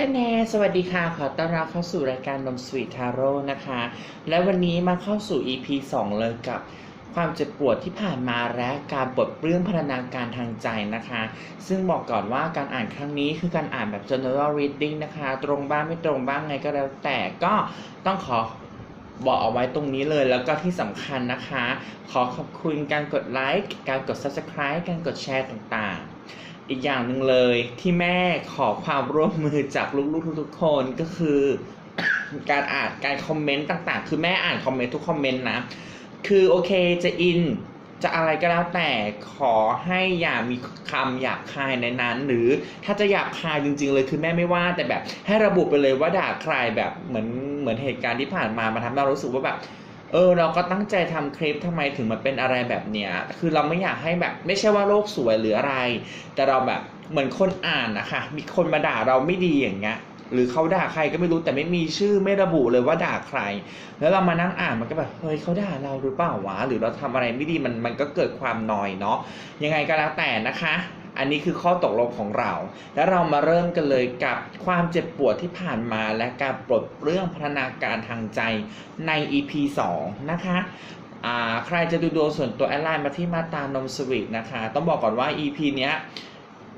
แต่แนสวัสดีค่ะ ขอต้อนรับเข้าสู่รายการนมสวีททาโร่นะคะ และวันนี้มาเข้าสู่ EP 2 เลยกับความเจ็บปวดที่ผ่านมาและการปลดเปลื้องพัฒนาการทางใจนะคะ ซึ่งบอกก่อนว่าการอ่านครั้งนี้คือการอ่านแบบ general reading นะคะ ตรงบ้างไม่ตรงบ้างไงก็แล้วแต่ก็ต้องขอบอกเอาไว้ตรงนี้เลยแล้วก็ที่สำคัญนะคะ ขอขอบคุณการกดไลค์การกด subscribe การกดแชร์ต่างๆ อีกอย่างหนึ่งเลยที่แม่ขอความร่วมมือจากลูกๆทุกๆคนก็คือ การอ่านการคอมเมนต์ต่างๆ คือแม่อ่านคอมเมนต์ทุกคอมเมนต์นะ คือโอเคจะอินจะอะไรก็แล้วแต่ขอให้อย่ามีคำหยาบคายในนั้น หรือถ้าจะหยาบคายจริง ๆ เลยคือแม่ไม่ว่าแต่แบบ ให้ระบุไปเลยว่าด่าใครแบบเหมือนเหมือนเหตุการณ์ที่ผ่านมามาทำให้เรารู้สึกว่าแบบ เออเราก็ตั้งใจทำคลิปทำไมถึงมาเป็นอะไรแบบเนี้ย คือเราไม่อยากให้แบบ ไม่ใช่ว่าโลกสวยหรืออะไร แต่เราแบบเหมือนคนอ่านนะคะมีคนมาด่าเราไม่ดีอย่างเงี้ยหรือเขาด่าใครก็ไม่รู้แต่ไม่มีชื่อไม่ระบุเลยว่าด่าใคร แล้วเรามานั่งอ่านมันก็แบบเฮ้ยเขาด่าเราหรือเปล่าวะหรือเราทำอะไรไม่ดีมันมันก็เกิดความนอยเนาะยังไงก็แล้วแต่นะคะ อันนี้คือข้อตกลงของเรา แล้วเรามาเริ่มกันเลยกับความเจ็บปวดที่ผ่านมาและการปลดเรื่องพัฒนาการทางใจใน EP 2 นะคะใครจะดูดวงส่วนตัวแอดไลน์มาที่มาตานมสวีทนะคะ ต้องบอกก่อนว่า EP เนี้ย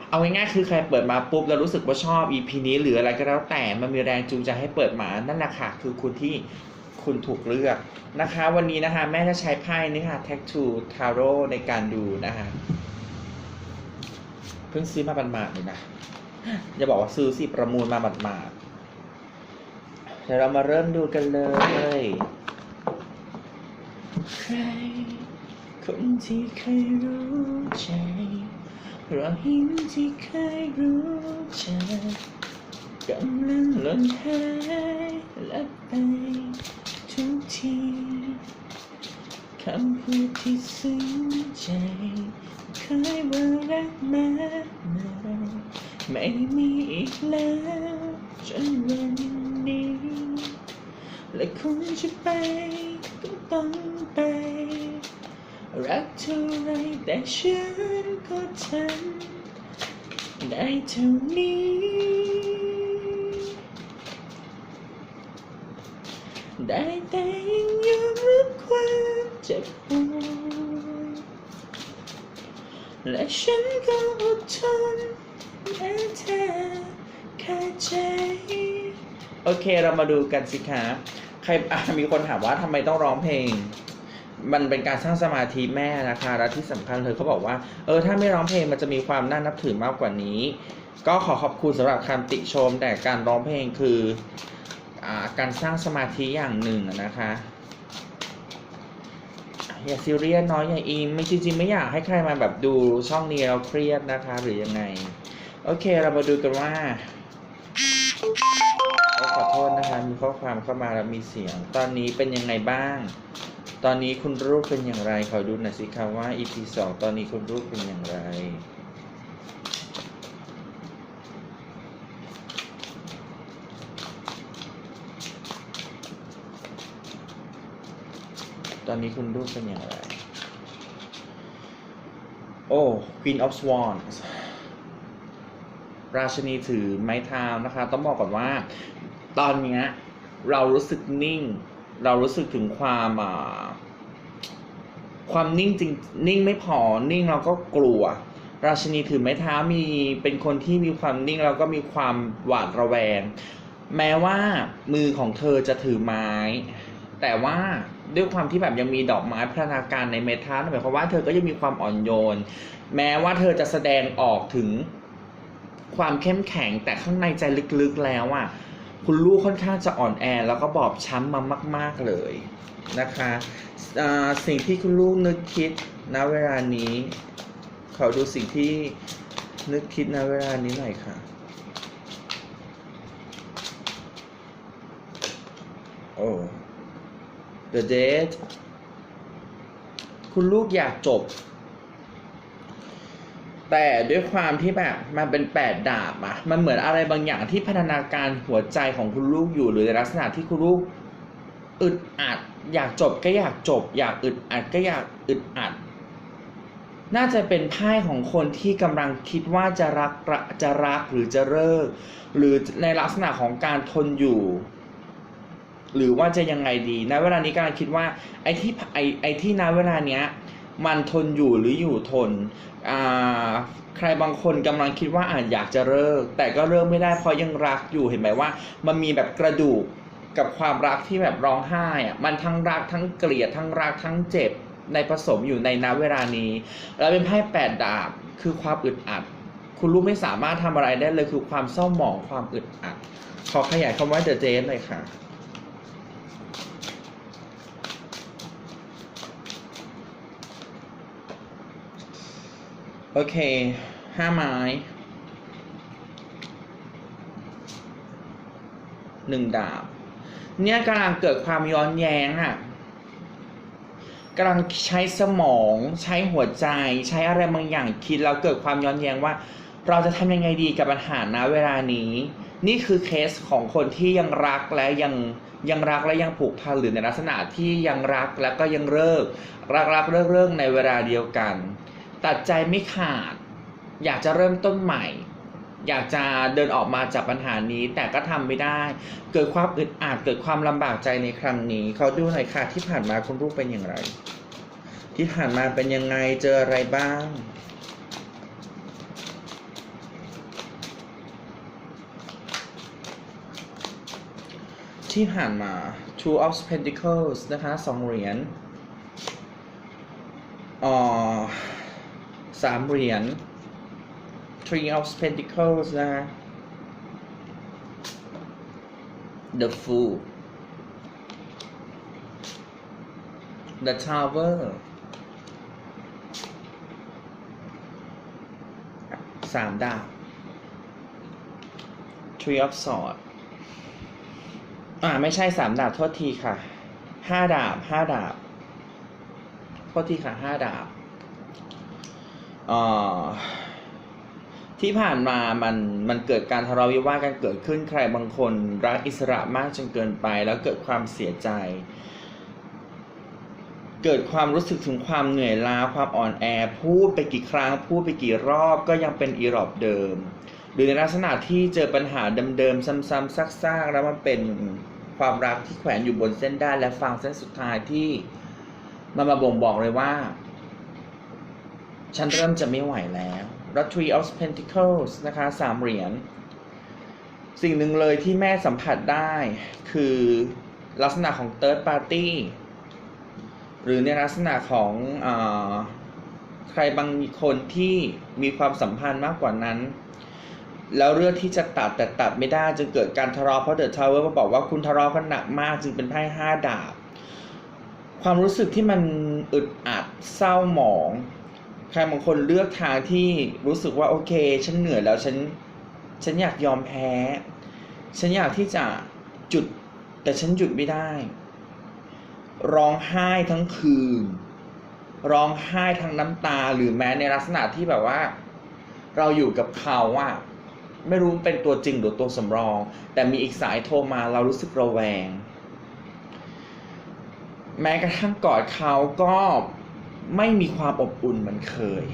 เอาง่ายๆคือใครเปิดมาปุ๊บแล้วรู้สึกว่าชอบ EP นี้หรืออะไรก็แล้วแต่มันมีแรงจูงใจให้เปิดมานั่นแหละค่ะคือคุณที่คุณถูกเลือกนะคะ วันนี้นะคะ แม่จะใช้ไพ่นี่ค่ะ Tag to Tarot ในการดูนะคะ เพิ่งซื้อมาบันมาดเลยนะอย่าบอกว่าซื้อสิประมูลมาบันมาดเดี๋ยวเรามาเริ่มดูกันเลยใครคนที่เคยรู้ใจรอยยิ้มที่เคยรู้ใจกกำลังหล่นหายและไปทุกทีคำพูดที่ซึ้งใจ เคยว่ารักมานาไม่มีอีกแล้วจนวันนี้ และคงจะไปก็ต้องไป รักเท่าไรแต่ฉันก็ทำได้เท่านี้ ได้แต่ยังยอมรับความเจ็บปวด และฉันก็อดทนแม้เธอขาใจ โอเคเรามาดูกันสิคะใครอะมีคนถามว่าทำไมต้องร้องเพลง มันเป็นการสร้างสมาธิแม่นะคะ และที่สำคัญเลยเขาบอกว่า เออ ถ้าไม่ร้องเพลงมันจะมีความน่านับถือมากกว่านี้ ก็ขอขอบคุณสำหรับคำติชม แต่การร้องเพลงคืออการสร้างสมาธิอย่างหนึ่งนะคะ อย่าซีเรียสน้อยอย่าอินไม่จริงๆไม่อยากให้ใครมาแบบดูช่องนี้เราเครียดนะคะหรือยังไง โอเคเรามาดูกันว่าขอโทษนะคะมีข้อความเข้ามาแล้วมีเสียง ตอนนี้เป็นยังไงบ้าง ตอนนี้คุณรูปเป็นอย่างไรขอดูหน่อยสิคะว่า EP สองตอนนี้คุณรูปเป็นอย่างไร อนนี้คุณรูปเป็นอย่างไร โอ้ Queen of Swans ราชนีถือไม้เท้านะคะ ต้องบอกก่อนว่า ตอนนี้เรารู้สึกนิ่ง เรารู้สึกถึงความความนิ่งจริงนิ่งไม่พอนิ่งเราก็กลัว ราชนีถือไม้เท้ามีเป็นคนที่มีความนิ่งแล้วก็มีความหวาดระแวง แม้ว่ามือของเธอจะถือไม้ แต่ว่าด้วยความที่แบบยังมีดอกไม้พัฒนาการในเมทัลหมายความว่าเธอก็ยังมีความอ่อนโยน แม้ว่าเธอจะแสดงออกถึงความเข้มแข็งแต่ข้างในใจลึกๆแล้วอะคุณลูกค่อนข้างจะอ่อนแอ แล้วก็บอบช้ำมามาก ๆเลยนะคะสิ่งที่คุณลูกนึกคิดณเวลานี้ขอดูสิ่งที่นึกคิดณเวลานี้หน่อยค่ะโอ้ The Date คุณลูกอยากจบ แต่ด้วยความที่แบบมันเป็นแปดดาบอะมันเหมือนอะไรบางอย่างที่พัฒนาการหัวใจของคุณลูกอยู่หรือในลักษณะที่คุณลูกอึดอัด อยากจบก็อยากจบ อยากอึดอัดก็อยากอึดอัด น่าจะเป็นไพ่ของคนที่กำลังคิดว่าจะรักจะรักหรือจะเลิก หรือในลักษณะของการทนอยู่ หรือว่าจะยังไงดีณเวลานี้กำลังคิดว่าไอ้ที่ไอ้ไอ้ที่ณเวลาเนี้ยมันทนอยู่หรืออยู่ทนอ่าใครบางคนกำลังคิดว่าอาจอยากจะเลิก แต่ก็เลิกไม่ได้เพราะยังรักอยู่เห็นไหมว่า มันมีแบบกระดูกกับความรักที่แบบร้องไห้อะมันทั้งรักทั้งเกลียดทั้งรักทั้งเจ็บในผสมอยู่ในณเวลานี้ แล้วเป็นไพ่แปดดาบคือความอึดอัด คุณรู้ไม่สามารถทำอะไรได้เลยคือความเศร้าหมองความอึดอัด ขอขยายคำว่าเดอะเจนเลยค่ะ โอเค ห้าไม้ หนึ่งดาบ เนี่ยกำลังเกิดความย้อนแย้งอะกำลังใช้สมองใช้หัวใจ ใช้อะไรบางอย่างคิดแล้วเกิดความย้อนแย้งว่า เราจะทำยังไงดีกับปัญหาณเวลานี้ นี่คือเคสของคนที่ยังรักและยังยังรักและยังผูกพันหรือในลักษณะที่ยังรักแล้วก็ยังเลิกรักรักเลิกเลิกในเวลาเดียวกัน ตัดใจไม่ขาด อยากจะเริ่มต้นใหม่ อยากจะเดินออกมาจากปัญหานี้ แต่ก็ทำไม่ได้ เกิดความอึดอัดเกิดความลำบากใจในครั้งนี้เขาดูหน่อยค่ะที่ผ่านมาคุณลูกเป็นอย่างไร ที่ผ่านมาเป็นยังไงเจออะไรบ้างที่ผ่านมา Two of Pentacles นะคะสองเหรียญอ่อ สามเหรียญ Three of Pentacles นะฮะ The Fool The Tower สามดาบ Three of Swords อ่า ไม่ใช่สามดาบ โทษทีค่ะห้าดาบห้าดาบ โทษทีค่ะห้าดาบอ่า ที่ผ่านมามันมันเกิดการทะเลาะวิวาทกันเกิดขึ้นใครบางคนรักอิสระมากจนเกินไป แล้วเกิดความเสียใจ เกิดความรู้สึกถึงความเหนื่อยล้าความอ่อนแอ พูดไปกี่ครั้ง พูดไปกี่รอบก็ยังเป็นอีรอบเดิม หรือในลักษณะที่เจอปัญหาเดิมๆซ้ำๆซักๆแล้วมันเป็นความรักที่แขวนอยู่บนเส้นได้และฟังเส้นสุดท้ายที่มันมาบ่งบอกเลยว่า ฉันเริ่มจะไม่ไหวแล้วแล้ว Three of Pentacles นะคะสามเหรียญ สิ่งหนึ่งเลยที่แม่สัมผัสได้คือลักษณะของ Third Party หรือในลักษณะของอใครบางคนที่มีความสัมพันธ์มากกว่านั้น แล้วเลือกที่จะตัดแต่ตัดไม่ได้จึงเกิดการทะเลาะเพราะเดอะทาวเวอร์มาบอกว่าคุณทะเลาะกันหนักมากจึงเป็นไพ่ห้าดาบ ความรู้สึกที่มันอึดอัดเศร้าหมอง ใครบางคนเลือกทางที่รู้สึกว่าโอเค ฉันเหนื่อยแล้วฉันฉันอยากยอมแพ้ ฉันอยากที่จะจุด แต่ฉันหยุดไม่ได้ ร้องไห้ทั้งคืน ร้องไห้ทั้งน้ำตาหรือแม้ในลักษณะที่แบบว่า เราอยู่กับเขาอะไม่รู้เป็นตัวจริงหรือตัวสำรอง แต่มีอีกสายโทรมาเรารู้สึกระแวง แม้กระทั่งกอดเขาก็ ไม่มีความอบอุ่นเหมือนเคย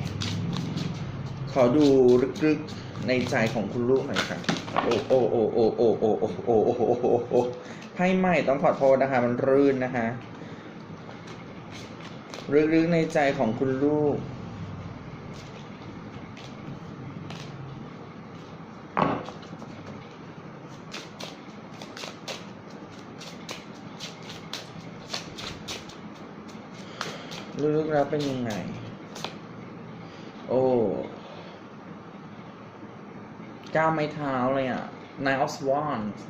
ขอดูลึกๆในใจของคุณลูกหน่อยครับโอ้โอ้โอ้โอ้โอ้โอ้โอ้โอ้โอ้โอ้โอ้โอ้ให้ไม่ต้องขอโทษนะคะ มันรื่นนะคะลึกๆในใจของคุณลูก ลึกๆแล้วเป็นยังไง โอ้ก้าวไม้เท้าเลยอะ Nine of Wands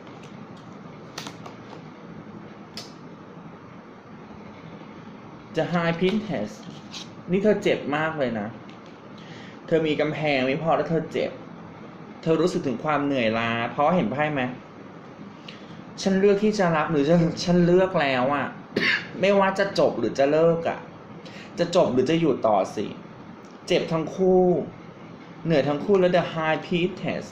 จะ High Princess นี่เธอเจ็บมากเลยนะ เธอมีกำแพงไม่พอแล้วเธอเจ็บ เธอรู้สึกถึงความเหนื่อยล้า เพราะเห็นไพ่ไหม ฉันเลือกที่จะรักหรือฉันเลือกแล้วอะไม่ว่าจะจบหรือจะเลิกอะ จะจบหรือจะอยู่ต่อสิ เจ็บทั้งคู่ เหนื่อยทั้งคู่แล้ว the high pitch test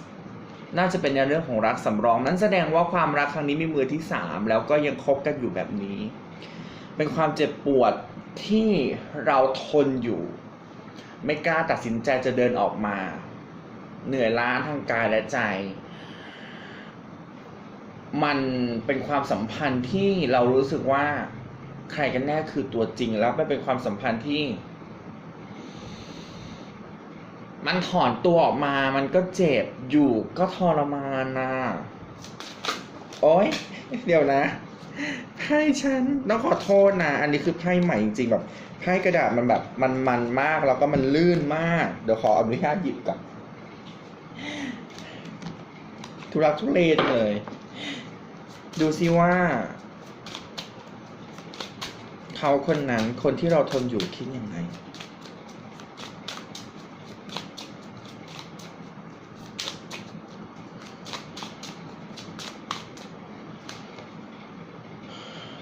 น่าจะเป็นในเรื่องของรักสำรอง นั้นแสดงว่าความรักครั้งนี้มีมือที่สามแล้วก็ยังคบกันอยู่แบบนี้ เป็นความเจ็บปวดที่เราทนอยู่ ไม่กล้าตัดสินใจจะเดินออกมา เหนื่อยล้าทางกายและใจ มันเป็นความสัมพันธ์ที่เรารู้สึกว่า ใครกันแน่คือตัวจริงแล้วไม่เป็นความสัมพันธ์ที่ มันถอนตัวออกมา มันก็เจ็บอยู่ก็ทรมานนะโอ๊ย เดี๋ยวนะไพ่ฉันต้องขอโทษนะ อันนี้คือไพ่ใหม่จริงๆแบบไพ่กระดาษมันแบบมันมันมากแล้วก็มันลื่นมาก เดี๋ยวขออนุญาตหยิบก่อนทุรักทุเลเลย ดูซิว่า เขาคนนั้นคนที่เราทนอยู่คิดยังไง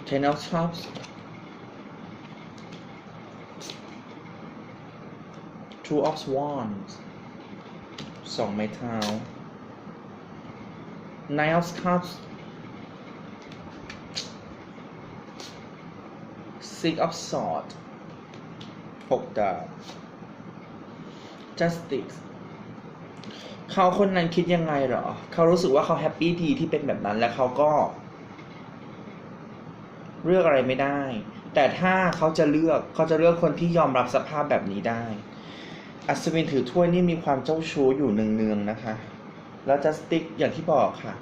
Ten of Cups Two of Wands สองไม้เท้า Nine of Cups Six of Swords หกดาบ Justice เขาคนนั้นคิดยังไงเหรอ เขารู้สึกว่าเขาแฮปปี้ดีที่เป็นแบบนั้นและเขาก็เลือกอะไรไม่ได้ แต่ถ้าเขาจะเลือกเขาจะเลือกคนที่ยอมรับสภาพแบบนี้ได้ อัศวินถือถ้วยนี่มีความเจ้าชู้อยู่เนืองๆนะคะ แล้วจัสติกอย่างที่บอกค่ะ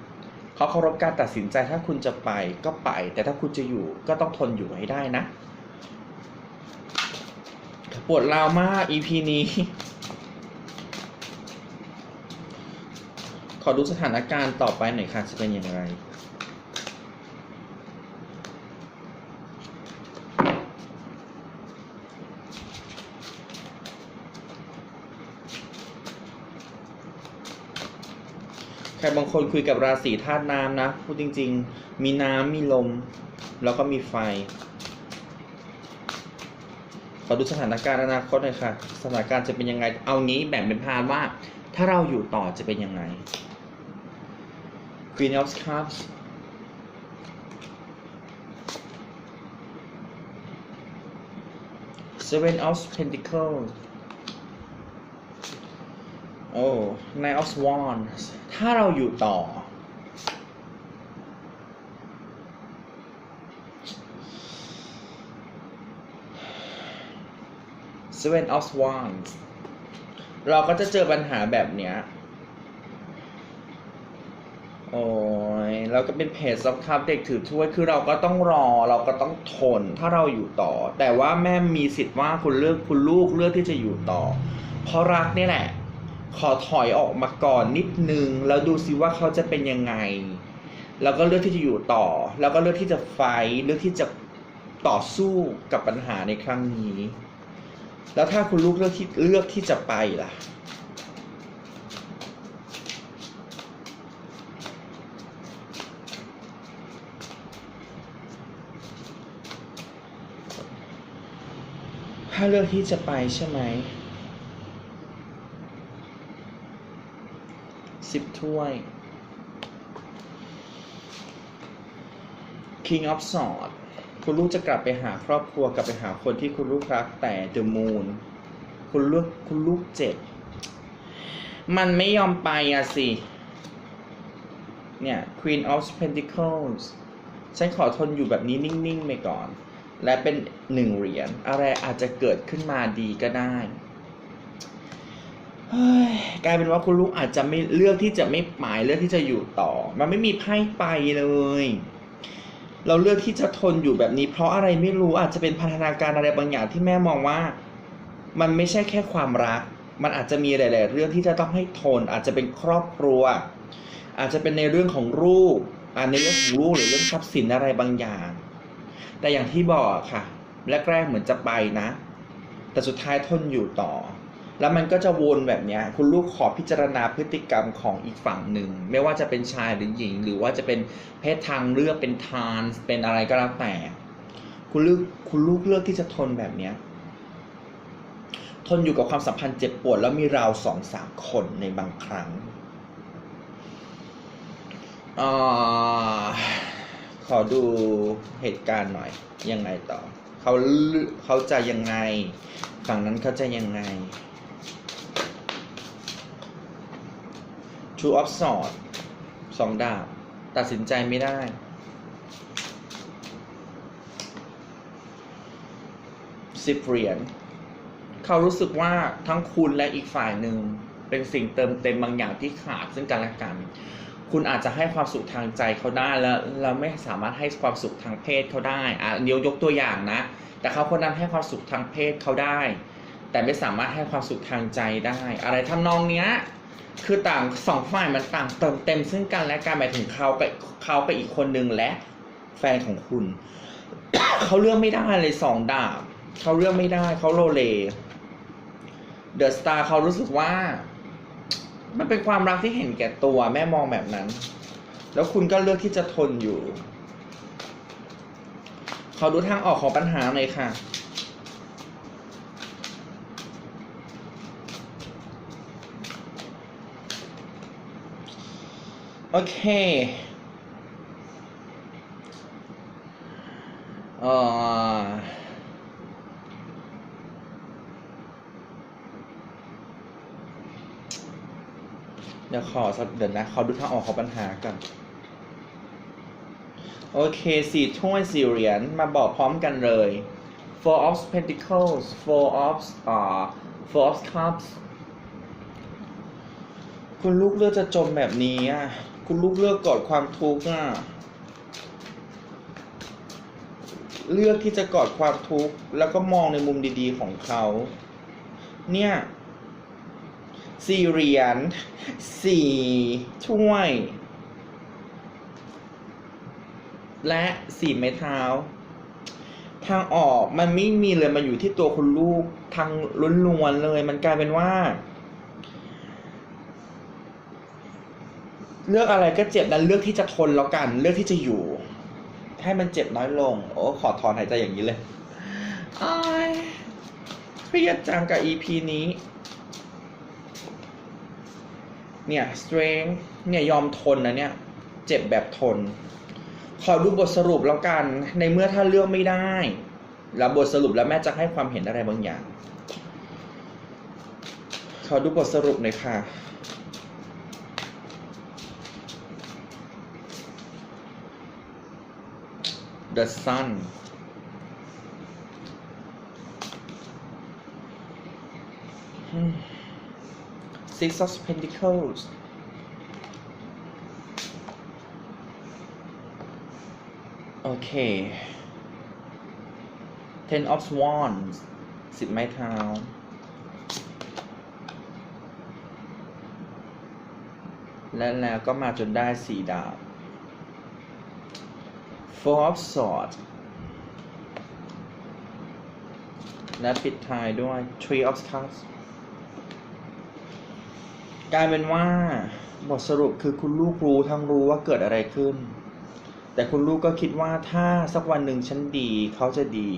เขาเคารพการตัดสินใจถ้าคุณจะไปก็ไป แต่ถ้าคุณจะอยู่ก็ต้องทนอยู่ให้ได้นะ ปวดราวมาก EP นี้ ขอดูสถานการณ์ต่อไปหน่อยค่ะ จะเป็นอย่างไร ใครบางคนคุยกับราศีธาตุน้ำนะ พูดจริง ๆ มีน้ำมีลม แล้วก็มีไฟ อดูสถานการณ์อนาคตหน่อยค่ะ สถานการณ์จะเป็นยังไง เอางี้แบ่งเป็นพาร์ทว่า ถ้าเราอยู่ต่อจะเป็นยังไง Queen of Cups Seven of Pentacles โอ้ Nine of Wands ถ้าเราอยู่ต่อ Seven of Wands เราก็จะเจอปัญหาแบบเนี้ย โอ้ยแล้วก็เป็นเพจซับคับเด็กถือถ้วยคือเราก็ต้องรอเราก็ต้องทนถ้าเราอยู่ต่อ แต่ว่าแม่มีสิทธิ์ว่าคุณเลือกคุณลูกเลือกที่จะอยู่ต่อ เพราะรักนี่แหละ ขอถอยออกมาก่อนนิดนึง แล้วดูซิว่าเขาจะเป็นยังไง แล้วก็เลือกที่จะอยู่ต่อ แล้วก็เลือกที่จะไฟท์เลือกที่จะต่อสู้กับปัญหาในครั้งนี้ แล้วถ้าคุณลูกเลือกที่เลือกที่จะไปล่ะ ถ้าเลือกที่จะไปใช่ไหมสิบถ้วย King of Swords คุณลูกจะกลับไปหาครอบครัวกลับไปหาคนที่คุณลูกรักแต่ The Moon คุณลูกคุณลูกเจ็บ มันไม่ยอมไปอะสิ เนี่ย Queen of Pentacles ฉันขอทนอยู่แบบนี้นิ่งๆไปก่อน และเป็นหนึ่งเหรียญอะไรอาจจะเกิดขึ้นมาดีก็ได้กลายเป็นว่าคุณลูกอาจจะไม่เลือกที่จะไม่หมายเลือกที่จะอยู่ต่อ มันไม่มีไพ่ไปเลย เราเลือกที่จะทนอยู่แบบนี้ เพราะอะไรไม่รู้อาจจะเป็นพันธนาการอะไรบางอย่างที่แม่มองว่า มันไม่ใช่แค่ความรัก มันอาจจะมีหลาย ๆ เรื่องที่จะต้องให้ทน อาจจะเป็นครอบครัว อาจจะเป็นในเรื่องของลูกอในเรื่องของลูกหรือเรื่องทรัพย์สินอะไรบางอย่าง แต่อย่างที่บอกค่ะแรกๆเหมือนจะไปนะ แต่สุดท้ายทนอยู่ต่อ แล้วมันก็จะวนแบบนี้คุณลูกขอพิจารณาพฤติกรรมของอีกฝั่งหนึ่ง ไม่ว่าจะเป็นชายหรือหญิง หรือว่าจะเป็นเพศทางเลือกเป็นทานเป็นอะไรก็แล้วแต่ คุณลูกคุณลูกเลือกที่จะทนแบบเนี้ยทนอยู่กับความสัมพันธ์เจ็บปวดแล้วมีเราสองสามคนในบางครั้งอาขอดูเหตุการณ์หน่อย ยังไงต่อ เขาเลืเขาจะยังไง ฝั่งนั้นเขาจะยังไง Two of Swords สองดาบ ตัดสินใจไม่ได้ สิบเหรียญเขารู้สึกว่าทั้งคุณและอีกฝ่ายหนึ่ง เป็นสิ่งเติมเต็มบางอย่างที่ขาดซึ่งกันและกัน คุณอาจจะให้ความสุขทางใจเขาได้แล้วเราไม่สามารถให้ความสุขทางเพศเขาได้อะเดี๋ยวยกตัวอย่างนะ แต่เขาคนนั้นให้ความสุขทางเพศเขาได้ แต่ไม่สามารถให้ความสุขทางใจได้ อะไรทำนองเนี้ย คือต่างสองฝ่ายมันต่างเติมเต็มซึ่งกันและกันหมายถึงเขากับเขากับอีกคนนึงและแฟนของคุณ เขาเลือกไม่ได้เลยสองดาบเขาเลือกไม่ได้เขาโลเลเดอะสตาร์เขารู้สึกว่า มันเป็นความรักที่เห็นแก่ตัวแม่มองแบบนั้น แล้วคุณก็เลือกที่จะทนอยู่ เขาดูทางออกของปัญหาหน่อยค่ะ โอเคเอ่อเดี๋ยวขอสักเดี๋ยวนะขอดูทางออกของปัญหาก่อนโอเคสี่ถ้วยสี่เหรียญมาบอกพร้อมกันเลย four of pentacles four of อ่า four of cups คุณลูกเลือกจะจมแบบนี้อะ คุณลูกเลือกกอดความทุกข์อะเลือกที่จะกอดความทุกข์แล้วก็มองในมุมดีๆของเขา เนี่ยสี่เหรียญสี่ถ้วย และสี่ไม้เท้า ทางออกมันไม่มีเลยมันอยู่ที่ตัวคุณลูกทางล้วนๆเลย มันกลายเป็นว่า เลือกอะไรก็เจ็บนั้นเลือกที่จะทนแล้วกัน เลือกที่จะอยู่ ให้มันเจ็บน้อยลง โอ้ขอถอนหายใจอย่างนี้เลยอ้ายเครียดจังกับ EP นี้ เนี่ย strength เนี่ยยอมทนนะเนี่ย เจ็บแบบทน ขอดูบทสรุปแล้วกัน ในเมื่อถ้าเลือกไม่ได้ แล้วบทสรุปแล้วแม่จะให้ความเห็นอะไรบางอย่าง ขอดูบทสรุปหน่อยค่ะ The Sun อืม Six of Pentacles โอเค Ten of Wands สิบไม้เท้า และแล้วก็มาจนได้สี่ดาบ Four of Swords และปิดท้ายด้วย Three of Cups กลายเป็นว่าบทสรุปคือคุณลูกรู้ทั้งรู้ว่าเกิดอะไรขึ้น แต่คุณลูกก็คิดว่าถ้าสักวันหนึ่งฉันดีเขาจะดี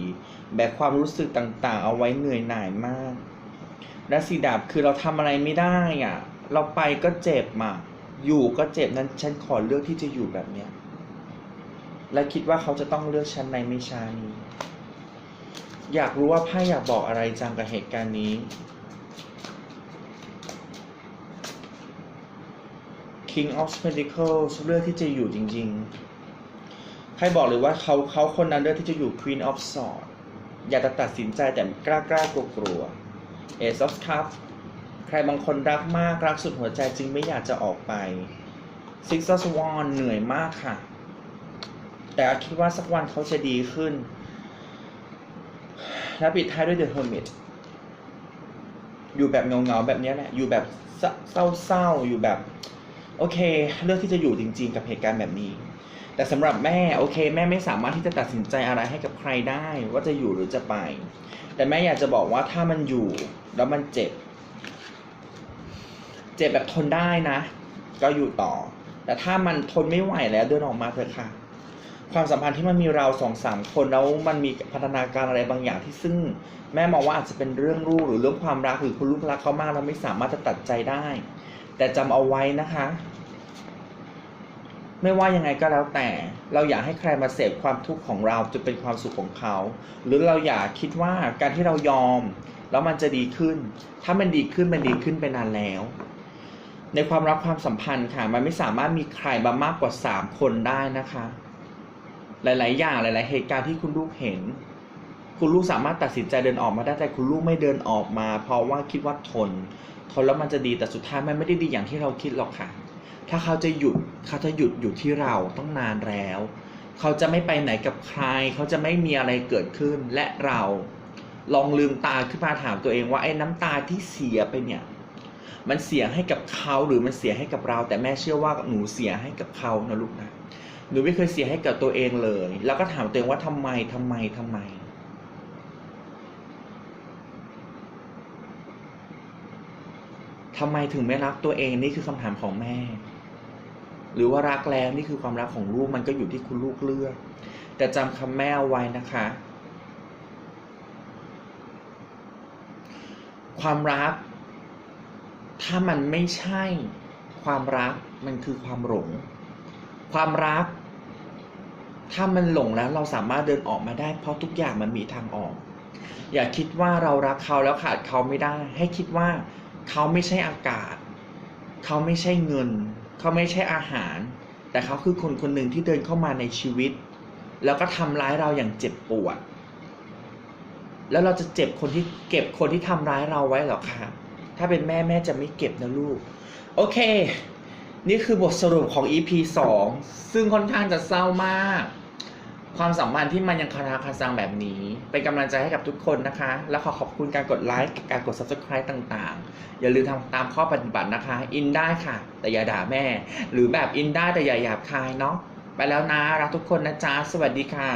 แบกความรู้สึกต่างๆ เอาไว้เหนื่อยหน่ายมาก และสีดาบคือเราทำอะไรไม่ได้อะเราไปก็เจ็บมาอยู่ก็เจ็บนั้นฉันขอเลือกที่จะอยู่แบบเนี้ย และคิดว่าเขาจะต้องเลือกฉันในไม่ช้านี้ อยากรู้ว่าไพ่อยากบอกอะไรจังกับเหตุการณ์นี้ King of Pentacles เลือกที่จะอยู่จริง ๆให้บอกเลยว่าเขาเขาคนนั้นเลือกที่จะอยู่ Queen of Swords อยากจะตัดสินใจแต่กล้ากล้ากลัวกลัวๆ Ace of Cups ใครบางคนรักมากรักสุดหัวใจจึงไม่อยากจะออกไป Six of Wands เหนื่อยมากค่ะ แต่คิดว่าสักวันเขาจะดีขึ้น และปิดท้ายด้วย The Hermit อยู่แบบเงาๆแบบนี้แหละ อยู่แบบเศร้าๆ อยู่แบบ โอเค เลือกที่จะอยู่จริง ๆ กับเหตุการณ์แบบนี้ แต่สำหรับแม่โอเค แม่ไม่สามารถที่จะตัดสินใจอะไรให้กับใครได้ ว่าจะอยู่หรือจะไป แต่แม่อยากจะบอกว่าถ้ามันอยู่แล้วมันเจ็บ เจ็บแบบทนได้นะ ก็อยู่ต่อ แต่ถ้ามันทนไม่ไหวแล้วเดินออกมาเถอะค่ะ ความสัมพันธ์ที่มันมีเราสองสามคนแล้วมันมีพัฒนาการอะไรบางอย่างที่ซึ่งแม่มองว่าอาจจะเป็นเรื่องลูกหรือเรื่องความรักหรือคุณลูกรักเขามากแล้วไม่สามารถจะตัดใจได้ แต่จำเอาไว้นะคะ ไม่ว่ายังไงก็แล้วแต่ เราอยากให้ใครมาเสพความทุกข์ของเราจนเป็นความสุขของเขา หรือเราอยากคิดว่าการที่เรายอม แล้วมันจะดีขึ้น ถ้ามันดีขึ้นมันดีขึ้นไปนานแล้วในความรักความสัมพันธ์ค่ะ มันไม่สามารถมีใครมามากกว่าสามคนได้นะคะ หลาย ๆ อย่างหลาย ๆ เหตุการณ์ที่คุณลูกเห็น คุณลูกสามารถตัดสินใจเดินออกมาได้แต่คุณลูกไม่เดินออกมา เพราะว่าคิดว่าทน ทนแล้วมันจะดีแต่สุดท้ายมันไม่ได้ดีอย่างที่เราคิดหรอกค่ะ ถ้าเขาจะหยุดเขาจะหยุดอยู่ที่เราต้องนานแล้ว เขาจะไม่ไปไหนกับใคร เขาจะไม่มีอะไรเกิดขึ้นและเราลองลืมตาขึ้นมาถามตัวเองว่าไอ้น้ำตาที่เสียไปเนี่ย มันเสียให้กับเขาหรือมันเสียให้กับเรา แต่แม่เชื่อว่าหนูเสียให้กับเขานะลูกนะ หนูไม่เคยเสียให้กับตัวเองเลย แล้วก็ถามตัวเองว่าทำไมทำไมทำไมทำไมถึงไม่รักตัวเองนี่คือคำถามของแม่ หรือว่ารักแล้วนี่คือความรักของลูกมันก็อยู่ที่คุณลูกเลือก แต่จำคำแม่เอาไว้นะคะ ความรัก ถ้ามันไม่ใช่ ความรักมันคือความหลง ความรัก ถ้ามันหลงแล้วเราสามารถเดินออกมาได้ เพราะทุกอย่างมันมีทางออก อย่าคิดว่าเรารักเขาแล้วขาดเขาไม่ได้ ให้คิดว่าเขาไม่ใช่อากาศ เขาไม่ใช่เงิน เขาไม่ใช่อาหาร แต่เขาคือคนคนหนึ่งที่เดินเข้ามาในชีวิต แล้วก็ทำร้ายเราอย่างเจ็บปวด แล้วเราจะเจ็บคนที่เก็บคนที่ทำร้ายเราไว้หรอคะถ้าเป็นแม่แม่จะไม่เก็บนะลูก โอเค นี่คือบทสรุปของ EP 2 ซึ่งค่อนข้างจะเศร้ามาก ความสัมพันธ์ที่มันยังคาราคาซังแบบนี้ เป็นกำลังใจให้กับทุกคนนะคะ แล้วขอขอบคุณการกดไลค์การกด Subscribe ต่างๆ อย่าลืมทำตามข้อปฏิบัตินะคะ อินได้ค่ะ แต่อย่าด่าแม่ หรือแบบอินได้แต่อย่าหยาบคายเนาะไปแล้วนะ รักทุกคนนะจ๊ะ สวัสดีค่ะ